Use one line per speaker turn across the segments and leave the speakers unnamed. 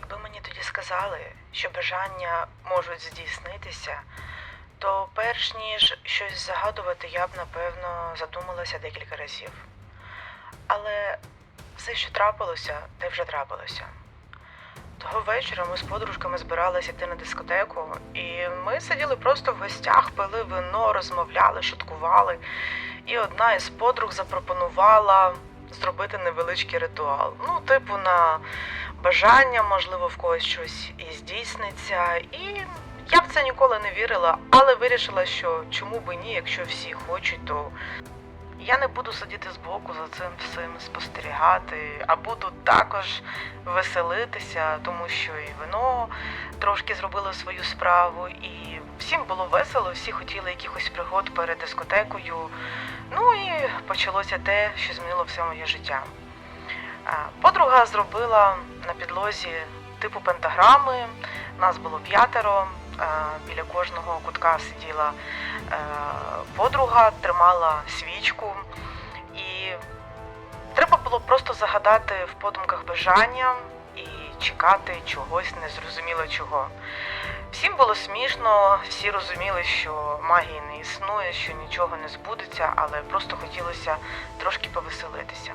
Якби мені тоді сказали, що бажання можуть здійснитися, то перш ніж щось загадувати, я б напевно задумалася декілька разів. Але все, що трапилося, те вже трапилося. Того вечора ми з подружками збиралися йти на дискотеку, і ми сиділи просто в гостях, пили вино, розмовляли, шуткували. І одна із подруг запропонувала зробити невеличкий ритуал. Ну, типу, на бажання, можливо, в когось щось і здійсниться. І я в це ніколи не вірила, але вирішила, що чому би ні, якщо всі хочуть, то я не буду сидіти збоку за цим всім спостерігати, а буду також веселитися, тому що і вино трошки зробило свою справу, і всім було весело, всі хотіли якихось пригод перед дискотекою. Ну і почалося те, що змінило все моє життя. Подруга зробила на підлозі типу пентаграми. Нас було п'ятеро. Біля кожного кутка сиділа е, подруга, тримала свічку. І треба було просто загадати в подумках бажання і чекати чогось незрозуміло чого. Всім було смішно, всі розуміли, що магії не існує, що нічого не збудеться, але просто хотілося трошки повеселитися.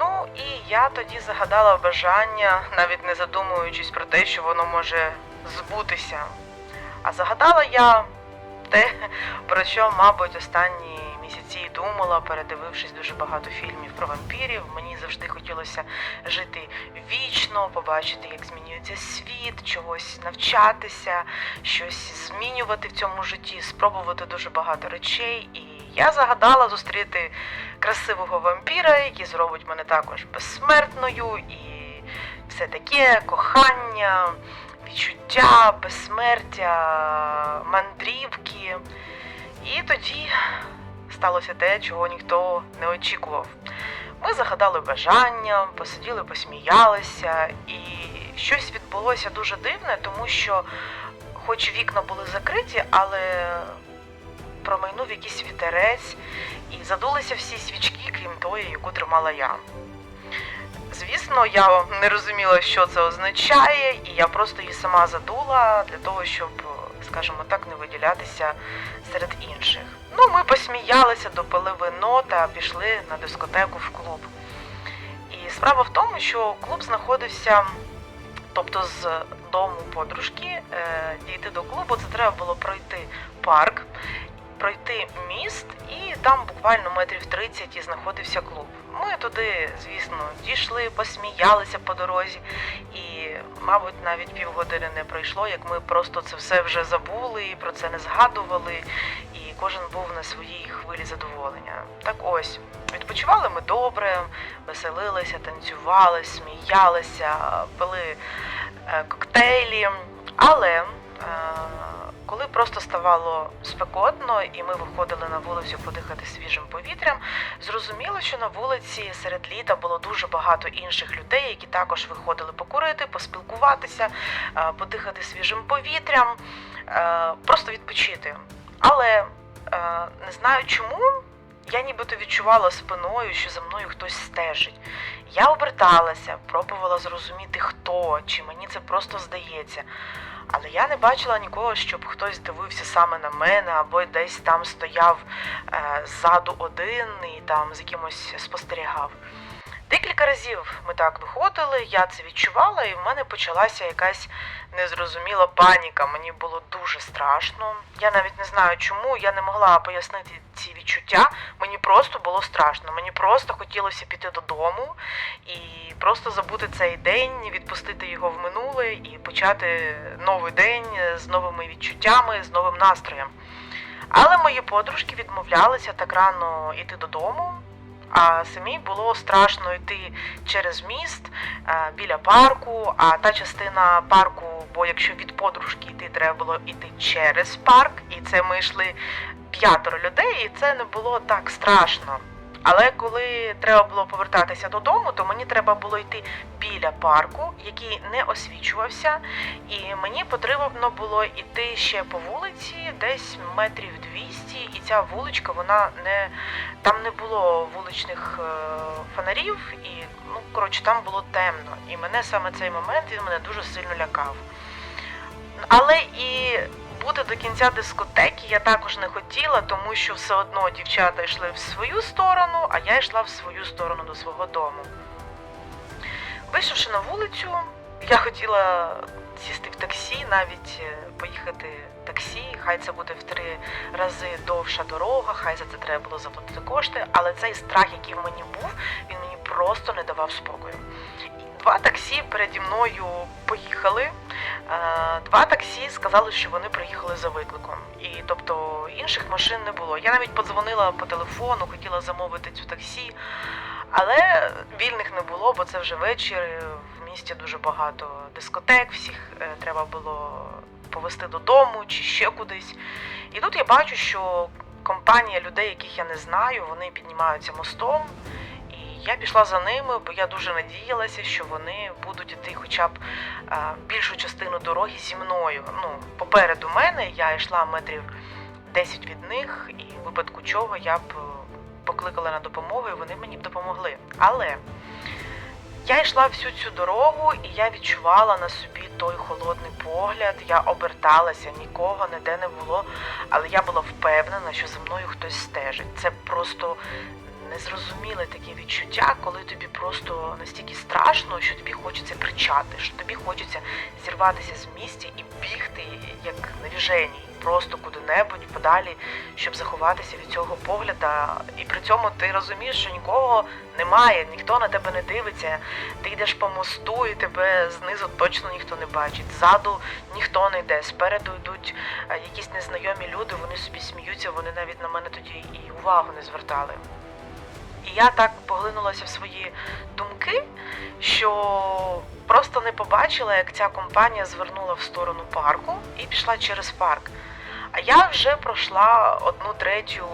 Ну і я тоді загадала бажання, навіть не задумуючись про те, що воно може збутися. А загадала я те, про що, мабуть, останні місяці і думала, передивившись дуже багато фільмів про вампірів. Мені завжди хотілося жити вічно, побачити, як змінюється світ, чогось навчатися, щось змінювати в цьому житті, спробувати дуже багато речей. І я загадала зустріти красивого вампіра, який зробить мене також безсмертною, і все таке кохання, відчуття, безсмертя, мандрівки. І тоді сталося те, чого ніхто не очікував. Ми загадали бажання, посиділи, посміялися, і щось відбулося дуже дивне, тому що, хоч вікна були закриті, але промайнув якийсь вітерець, і задулися всі свічки, крім тої, яку тримала я. Звісно, я не розуміла, що це означає, і я просто її сама задула для того, щоб, скажімо так, не виділятися серед інших. Ну, ми посміялися, допили вино та пішли на дискотеку в клуб. І справа в тому, що клуб знаходився, тобто з дому подружки, е, дійти до клубу, це треба було пройти парк, пройти міст, і там буквально метрів 30 і знаходився клуб. Ми туди, звісно, дійшли, посміялися по дорозі, і, мабуть, навіть півгодини не пройшло, як ми просто це все вже забули, і про це не згадували, і кожен був на своїй хвилі задоволення. Так ось, відпочивали ми добре, веселилися, танцювали, сміялися, пили е, коктейлі, але. Коли просто ставало спекотно і ми виходили на вулицю подихати свіжим повітрям, зрозуміло, що на вулиці серед літа було дуже багато інших людей, які також виходили покурити, поспілкуватися, е, подихати свіжим повітрям, е, просто відпочити. Але е, не знаю чому, я нібито відчувала спиною, що за мною хтось стежить. Я оберталася, пробувала зрозуміти, хто, чи мені це просто здається. Але я не бачила нікого, щоб хтось дивився саме на мене, або десь там стояв е, ззаду один і там з якимось спостерігав. Декілька разів ми так виходили, я це відчувала, і в мене почалася якась незрозуміла паніка. Мені було дуже страшно. Я навіть не знаю чому, я не могла пояснити ці відчуття. Мені просто було страшно. Мені просто хотілося піти додому і просто забути цей день, відпустити його в минуле і почати новий день з новими відчуттями, з новим настроєм. Але мої подружки відмовлялися так рано йти додому. А самій було страшно йти через міст е, біля парку. А та частина парку, бо якщо від подружки йти, треба було йти через парк, і це ми йшли п'ятеро людей, і це не було так страшно. Але коли треба було повертатися додому, то мені треба було йти біля парку, який не освічувався, і мені потрібно було йти ще по вулиці, десь метрів 200, і ця вуличка, вона не там не було вуличних е, фонарів, і ну коротше, там було темно. І мене саме цей момент він мене дуже сильно лякав. Але і бути до кінця дискотеки я також не хотіла, тому що все одно дівчата йшли в свою сторону, а я йшла в свою сторону до свого дому. Вийшовши на вулицю, я хотіла сісти в таксі, навіть е, поїхати таксі. Хай це буде в три рази довша дорога, хай за це треба було заплатити кошти. Але цей страх, який в мені був, він мені просто не давав спокою. Два таксі переді мною поїхали. Е, Два таксі сказали, що вони приїхали за викликом. І тобто інших машин не було. Я навіть подзвонила по телефону, хотіла замовити цю таксі, але вільних не було, бо це вже вечір. В місті дуже багато дискотек, всіх е, треба було повезти додому чи ще кудись. І тут я бачу, що компанія людей, яких я не знаю, вони піднімаються мостом. Я пішла за ними, бо я дуже надіялася, що вони будуть іти хоча б е, більшу частину дороги зі мною. Ну, попереду мене я йшла метрів 10 від них, і в випадку чого я б е, покликала на допомогу, і вони мені б допомогли. Але я йшла всю цю дорогу, і я відчувала на собі той холодний погляд. Я оберталася, нікого ніде не було, але я була впевнена, що за мною хтось стежить. Це просто незрозуміле таке відчуття, коли тобі просто настільки страшно, що тобі хочеться кричати, що тобі хочеться зірватися з місця і бігти як навіжені, просто куди-небудь подалі, щоб заховатися від цього погляда. І при цьому ти розумієш, що нікого немає, ніхто на тебе не дивиться. Ти йдеш по мосту, і тебе знизу точно ніхто не бачить. Ззаду ніхто не йде. Спереду йдуть е, якісь незнайомі люди, вони собі сміються, вони навіть на мене тоді і увагу не звертали. І я так поглинулася в свої думки, що просто не побачила, як ця компанія звернула в сторону парку і пішла через парк. А я вже пройшла одну третю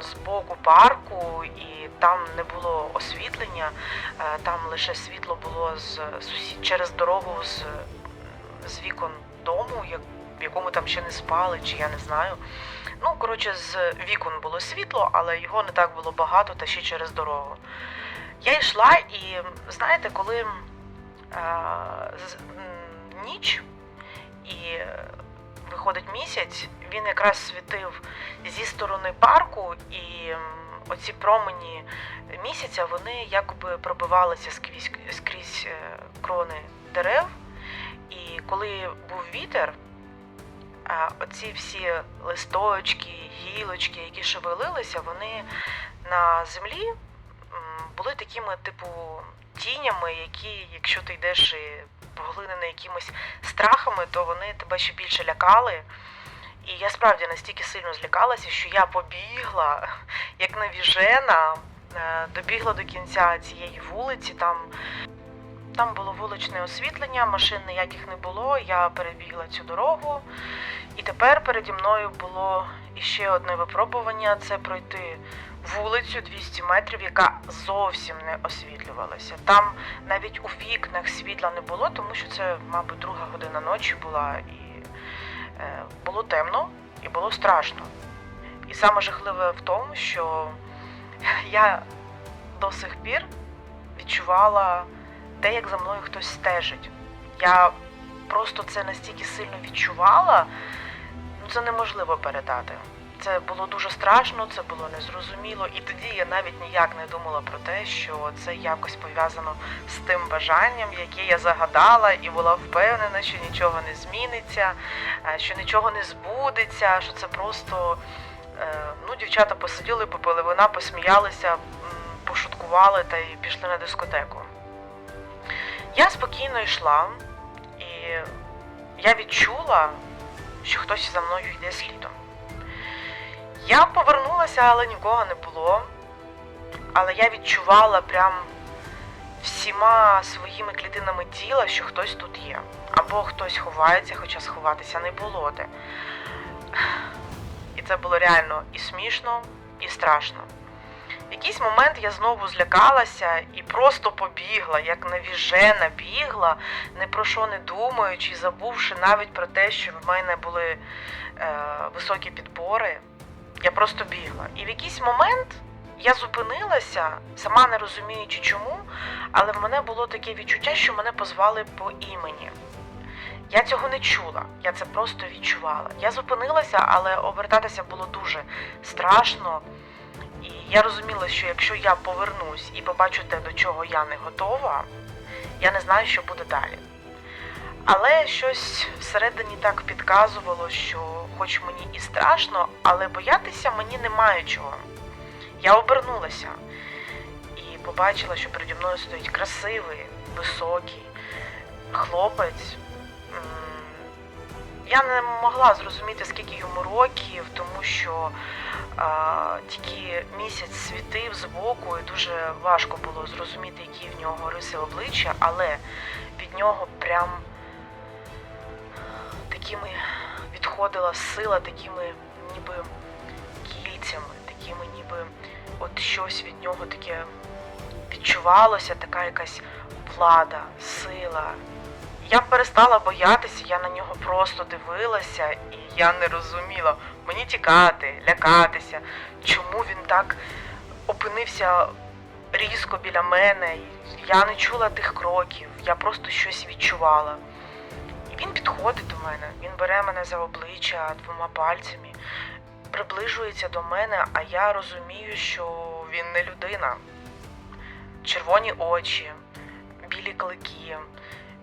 з боку парку, і там не було освітлення, е, там лише світло було з через дорогу з, з вікон дому, в якому там ще не спали, чи я не знаю. Ну, коротше, з вікон було світло, але його не так було багато та ще через дорогу. Я йшла і, знаєте, коли е, з- ніч і виходить місяць, він якраз світив зі сторони парку, і оці промені місяця вони якоби пробивалися скрізь, скрізь е, крони дерев. І коли був вітер, а оці всі листочки, гілочки, які шевелилися, вони на землі були такими, типу, тінями, які, якщо ти йдеш і поглинений якимось страхами, то вони тебе ще більше лякали. І я справді настільки сильно злякалася, що я побігла, як навіжена, е, добігла до кінця цієї вулиці. Там, там було вуличне освітлення, машин ніяких не було. Я перебігла цю дорогу. І тепер переді мною було іще одне випробування це пройти вулицю 200 метрів, яка зовсім не освітлювалася. Там навіть у вікнах світла не було, тому що це, мабуть, друга година ночі була, і е, було темно і було страшно. І саме жахливе в тому, що я до сих пір відчувала те, як за мною хтось стежить. Я просто це настільки сильно відчувала, ну це неможливо передати. Це було дуже страшно, це було незрозуміло, і тоді я навіть ніяк не думала про те, що це якось пов'язано з тим бажанням, яке я загадала, і була впевнена, що нічого не зміниться, е, що нічого не збудеться, що це просто е, ну, дівчата посиділи, попили вина, посміялися, пошуткували та й пішли на дискотеку. Я спокійно йшла, і я відчула, що хтось за мною йде слідом. Я повернулася, але нікого не було. Але я відчувала прям всіма своїми клітинами тіла, що хтось тут є. Або хтось ховається, хоча сховатися не було де. І це було реально і смішно, і страшно. Якийсь момент я знову злякалася і просто побігла, як навіжена бігла, не про що не думаючи, забувши навіть про те, що в мене були е, високі підбори. Я просто бігла. І в якийсь момент я зупинилася, сама не розуміючи чому, але в мене було таке відчуття, що мене позвали по імені. Я цього не чула, я це просто відчувала. Я зупинилася, але обертатися було дуже страшно. І я розуміла, що якщо я повернусь і побачу те, до чого я не готова, я не знаю, що буде далі. Але щось всередині так підказувало, що хоч мені і страшно, але боятися мені немає чого. Я обернулася і побачила, що переді мною стоїть красивий, високий хлопець. Я не могла зрозуміти, скільки йому років, тому що тільки місяць світив збоку, і дуже важко було зрозуміти, які в нього риси обличчя, але від нього прям такими відходила сила, такими ніби кільцями, такими ніби от щось від нього таке відчувалося, така якась влада, сила. Я перестала боятися, я на нього просто дивилася, і я не розуміла, мені тікати, лякатися, чому він так опинився різко біля мене. Я не чула тих кроків, я просто щось відчувала. І він підходить до мене, він бере мене за обличчя двома пальцями, приближується до мене, а я розумію, що він не людина. Червоні очі, білі клики.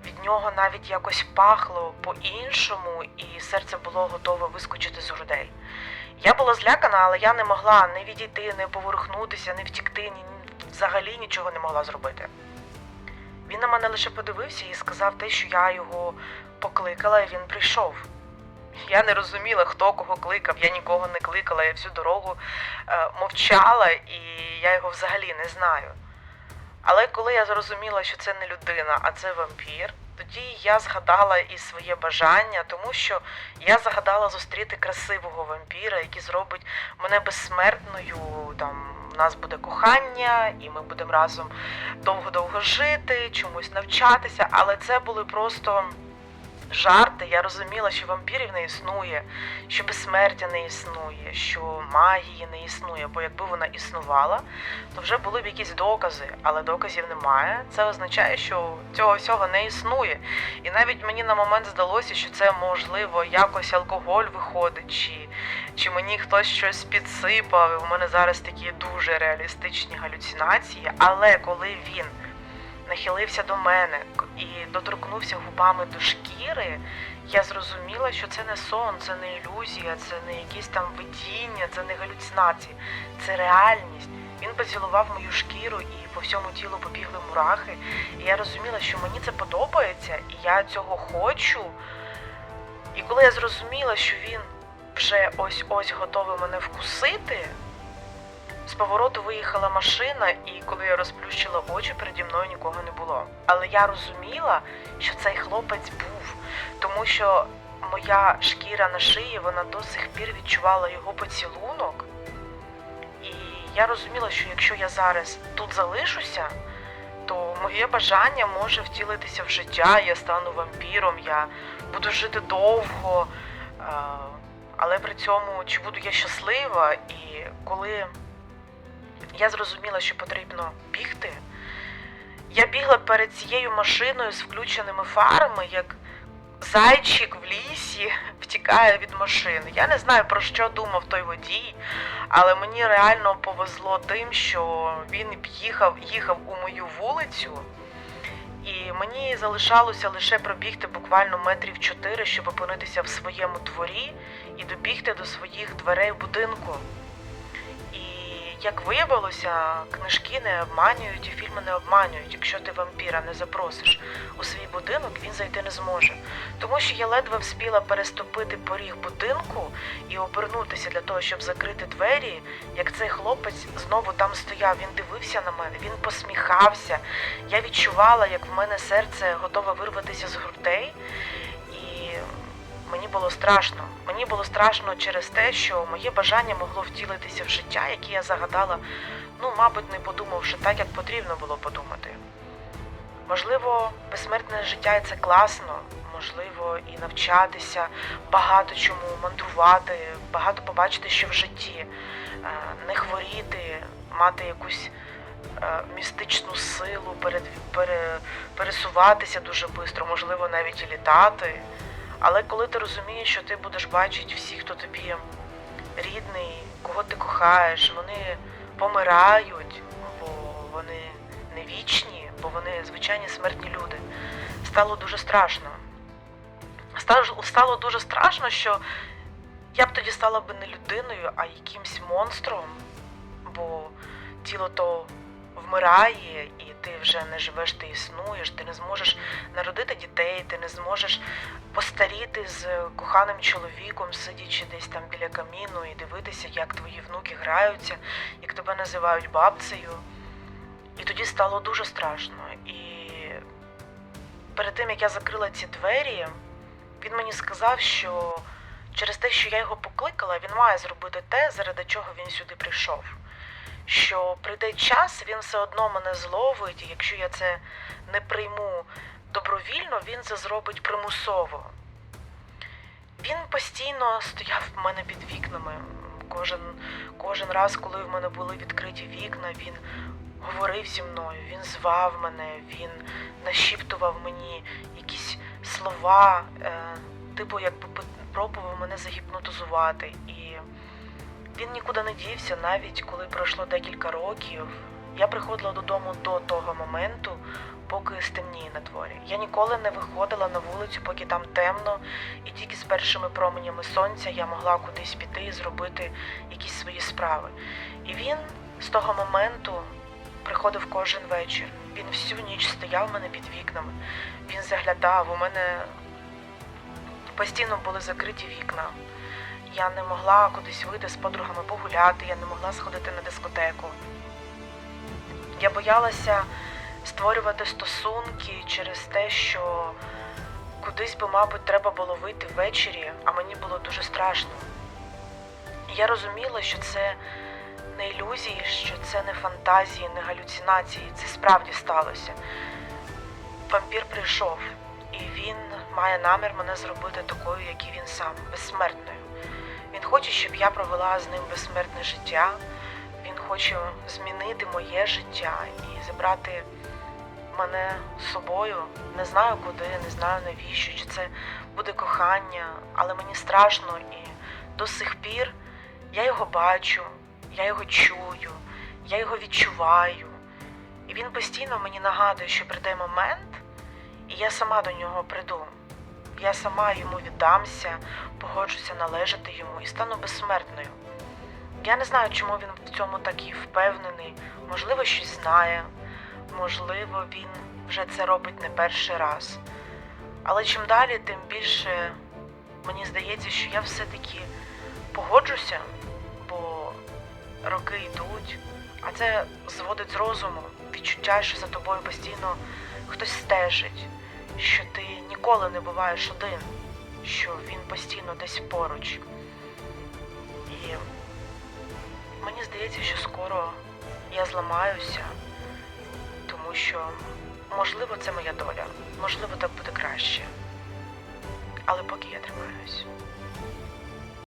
Від нього навіть якось пахло по-іншому, і серце було готове вискочити з грудей. Я була злякана, але я не могла не відійти, не поворухнутися, не втікти, ні, взагалі нічого не могла зробити. Він на мене лише подивився і сказав те, що я його покликала, і він прийшов. Я не розуміла, хто кого кликав, я нікого не кликала, я всю дорогу е, мовчала, і я його взагалі не знаю. Але коли я зрозуміла, що це не людина, а це вампір, тоді я згадала і своє бажання, тому що я загадала зустріти красивого вампіра, який зробить мене безсмертною. Там у нас буде кохання, і ми будемо разом довго-довго жити, чомусь навчатися. Але це були просто жарти. Я розуміла, що вампірів не існує, що безсмертя не існує, що магії не існує. Бо якби вона існувала, то вже були б якісь докази, але доказів немає. Це означає, що цього всього не існує. І навіть мені на момент здалося, що це можливо якось алкоголь виходить, чи, чи мені хтось щось підсипав. У мене зараз такі дуже реалістичні галюцинації. Але коли він нахилився до мене і доторкнувся губами до шкіри, я зрозуміла, що це не сон, це не ілюзія, це не якісь там видіння, це не галюцинації, це реальність. Він поцілував мою шкіру і по всьому тілу побігли мурахи. І я розуміла, що мені це подобається, і я цього хочу. І коли я зрозуміла, що він вже ось-ось готовий мене вкусити, з повороту виїхала машина, і коли я розплющила очі, переді мною нікого не було. Але я розуміла, що цей хлопець був, тому що моя шкіра на шиї вона до сих пір відчувала його поцілунок. І я розуміла, що якщо я зараз тут залишуся, то моє бажання може втілитися в життя, я стану вампіром, я буду жити довго. е, Але при цьому чи буду я щаслива, і коли я зрозуміла, що потрібно бігти, я бігла перед цією машиною з включеними фарами, як зайчик в лісі втікає від машини. Я не знаю про що думав той водій, але мені реально повезло тим, що він їхав, їхав у мою вулицю, і мені залишалося лише пробігти буквально метрів чотири, щоб опинитися в своєму дворі і добігти до своїх дверей будинку. Як виявилося, книжки не обманюють і фільми не обманюють. Якщо ти вампіра не запросиш у свій будинок, він зайти не зможе. Тому що я ледве вспіла переступити поріг будинку і обернутися для того, щоб закрити двері, як цей хлопець знову там стояв. Він дивився на мене, він посміхався. Я відчувала, як в мене серце готове вирватися з грудей. Мені було страшно. Мені було страшно через те, що моє бажання могло втілитися в життя, яке я загадала, ну, мабуть, не подумавши так, як потрібно було подумати. Можливо, безсмертне життя це класно, можливо, і навчатися багато чому, мандрувати, багато побачити, що в житті, Е, не хворіти, мати якусь е, містичну силу, пересуватися дуже швидко, можливо, навіть і літати. Але коли ти розумієш, що ти будеш бачити всіх, хто тобі рідний, кого ти кохаєш, вони помирають, бо вони не вічні, бо вони звичайні смертні люди. Стало дуже страшно. Стало, дуже страшно, що я б тоді стала б не людиною, а якимсь монстром, бо тіло то вмирає, і ти вже не живеш, ти існуєш, ти не зможеш народити дітей, ти не зможеш постаріти з коханим чоловіком, сидячи десь там біля каміну і дивитися, як твої внуки граються, як тебе називають бабцею. І тоді стало дуже страшно. І перед тим як я закрила ці двері, він мені сказав, що через те, що я його покликала, він має зробити те, заради чого він сюди прийшов. Що прийде час, він все одно мене зловить, і якщо я це не прийму добровільно, він це зробить примусово. Він постійно стояв в мене під вікнами. Кожен, кожен раз, коли в мене були відкриті вікна, він говорив зі мною, він звав мене, він нашіптував мені якісь слова, е, типу, якби пробував мене загіпнотизувати. І він нікуди не дівся, навіть коли пройшло декілька років. Я приходила додому до того моменту, поки стемніє на дворі. Я ніколи не виходила на вулицю, поки там темно, і тільки з першими променями сонця я могла кудись піти і зробити якісь свої справи. І він з того моменту приходив кожен вечір. Він всю ніч стояв в мене під вікнами. Він заглядав, у мене постійно були закриті вікна. Я не могла кудись вийти з подругами погуляти, я не могла сходити на дискотеку. Я боялася створювати стосунки через те, що кудись би, мабуть, треба було вийти ввечері, а мені було дуже страшно. Я розуміла, що це не ілюзії, що це не фантазії, не галюцинації. Це справді сталося. Вампір прийшов, і він має намір мене зробити такою, як і він сам, безсмертною. Він хоче, щоб я провела з ним безсмертне життя. Він хоче змінити моє життя і забрати мене з собою. Не знаю куди, не знаю навіщо, чи це буде кохання, але мені страшно і до сих пір я його бачу, я його чую, я його відчуваю. І він постійно мені нагадує, що прийде момент, і я сама до нього прийду. Я сама йому віддамся, погоджуся належати йому і стану безсмертною. Я не знаю, чому він в цьому такий впевнений. Можливо, щось знає, можливо, він вже це робить не перший раз. Але чим далі, тим більше мені здається, що я все-таки погоджуся, бо роки йдуть, а це зводить з розуму відчуття, що за тобою постійно хтось стежить, що ти ніколи не буваєш один, що він постійно десь поруч. І мені здається, що скоро я зламаюся, тому що, можливо, це моя доля, можливо, так буде краще. Але поки я тримаюсь.